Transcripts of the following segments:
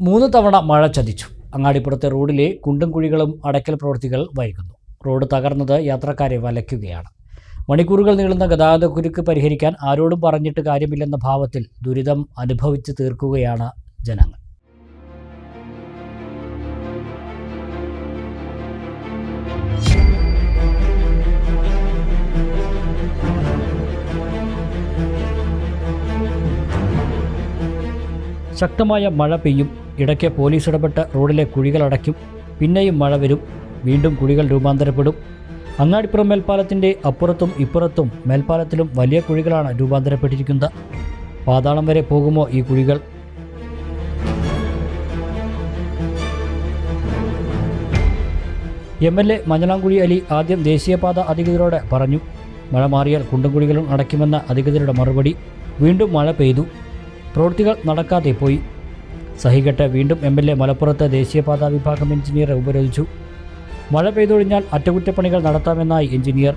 മൂന്ന് തവണ മഴ ചതിച്ചു. അങ്ങാടിപ്പുറത്തെ റോഡിലെ കുണ്ടും കുഴികളും അടയ്ക്കൽ പ്രവൃത്തികൾ വൈകുന്നു. റോഡ് തകർന്നത് യാത്രക്കാരെ വലയ്ക്കുകയാണ്. മണിക്കൂറുകൾ നീളുന്ന ഗതാഗതക്കുരുക്ക് പരിഹരിക്കാൻ ആരോടും പറഞ്ഞിട്ട് കാര്യമില്ലെന്ന ഭാവത്തിൽ ദുരിതം അനുഭവിച്ച് തീർക്കുകയാണ് ജനങ്ങൾ. ശക്തമായ മഴ പെയ്യും ഇടയ്ക്ക് പോലീസ് ഇടപെട്ട് റോഡിലെ കുഴികൾ അടയ്ക്കും പിന്നെയും മഴ വരും വീണ്ടും കുഴികൾ രൂപാന്തരപ്പെടും. അങ്ങാടിപ്പുറം മേൽപ്പാലത്തിന്റെ അപ്പുറത്തും ഇപ്പുറത്തും മേൽപ്പാലത്തിലും വലിയ കുഴികളാണ് രൂപാന്തരപ്പെട്ടിരിക്കുന്നത്. പാതാളം വരെ പോകുമോ ഈ കുഴികൾ? M L A Manjalamkuzhi Ali ആദ്യം ദേശീയപാത അധികൃതരോട് പറഞ്ഞു മഴ മാറിയാൽ കുണ്ടും കുഴികളും അടയ്ക്കുമെന്ന അധികൃതരുടെ മറുപടി. വീണ്ടും മഴ പെയ്തു. പ്രവൃത്തികൾ നടക്കാതെ പോയി. സഹികെട്ട് വീണ്ടും എം എൽ എ മലപ്പുറത്ത് ദേശീയപാതാ വിഭാഗം എഞ്ചിനീയറെ ഉപരോധിച്ചു. മഴ പെയ്തൊഴിഞ്ഞാൽ അറ്റകുറ്റപ്പണികൾ നടത്താമെന്നായി എഞ്ചിനീയർ.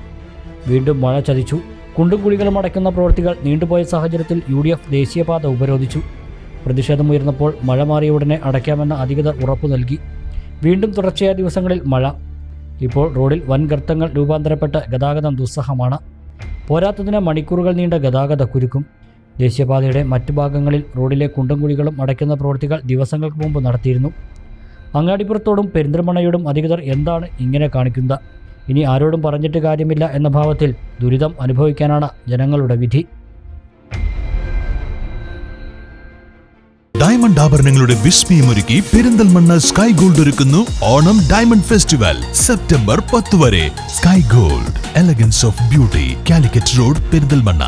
വീണ്ടും മഴ ചതിച്ചു. കുണ്ടും കുഴികളും അടയ്ക്കുന്ന പ്രവൃത്തികൾ നീണ്ടുപോയ സാഹചര്യത്തിൽ യു ഡി എഫ് ദേശീയപാത ഉപരോധിച്ചു. പ്രതിഷേധമുയർന്നപ്പോൾ മഴ മാറിയ ഉടനെ അടയ്ക്കാമെന്ന അധികൃതർ ഉറപ്പു നൽകി. വീണ്ടും തുടർച്ചയായ ദിവസങ്ങളിൽ മഴ. ഇപ്പോൾ റോഡിൽ വൻ ഗർത്തങ്ങൾ രൂപാന്തരപ്പെട്ട് ഗതാഗതം ദുസ്സഹമാണ്. പോരാത്തതിന് മണിക്കൂറുകൾ നീണ്ട ഗതാഗത കുരുക്കും. ദേശീയപാതയുടെ മറ്റു ഭാഗങ്ങളിൽ റോഡിലെ കുണ്ടും കുഴികളും അടയ്ക്കുന്ന പ്രവൃത്തികൾ ദിവസങ്ങൾക്ക് മുമ്പ് നടത്തിയിരുന്നു. അങ്ങാടിപ്പുറത്തോടും പെരിന്തൽമണയോടും അധികൃതർ എന്താണ് ഇങ്ങനെ കാണിക്കുന്നത്? ഇനി ആരോടും പറഞ്ഞിട്ട് കാര്യമില്ല എന്ന ഭാവത്തിൽ ദുരിതം അനുഭവിക്കാനാണ് ജനങ്ങളുടെ വിധി. ഡയമണ്ട് ആഭരണങ്ങളുടെ വിസ്മയമൊരുക്കി പെരിന്തൽമണ്ണ സ്കൈ ഗോൾഡ് ഒരുക്കുന്നു ഓണം ഡയമണ്ട് ഫെസ്റ്റിവൽ സെപ്റ്റംബർ പത്ത് വരെ. Sky gold elegance of beauty Calicut road Perinthalmanna.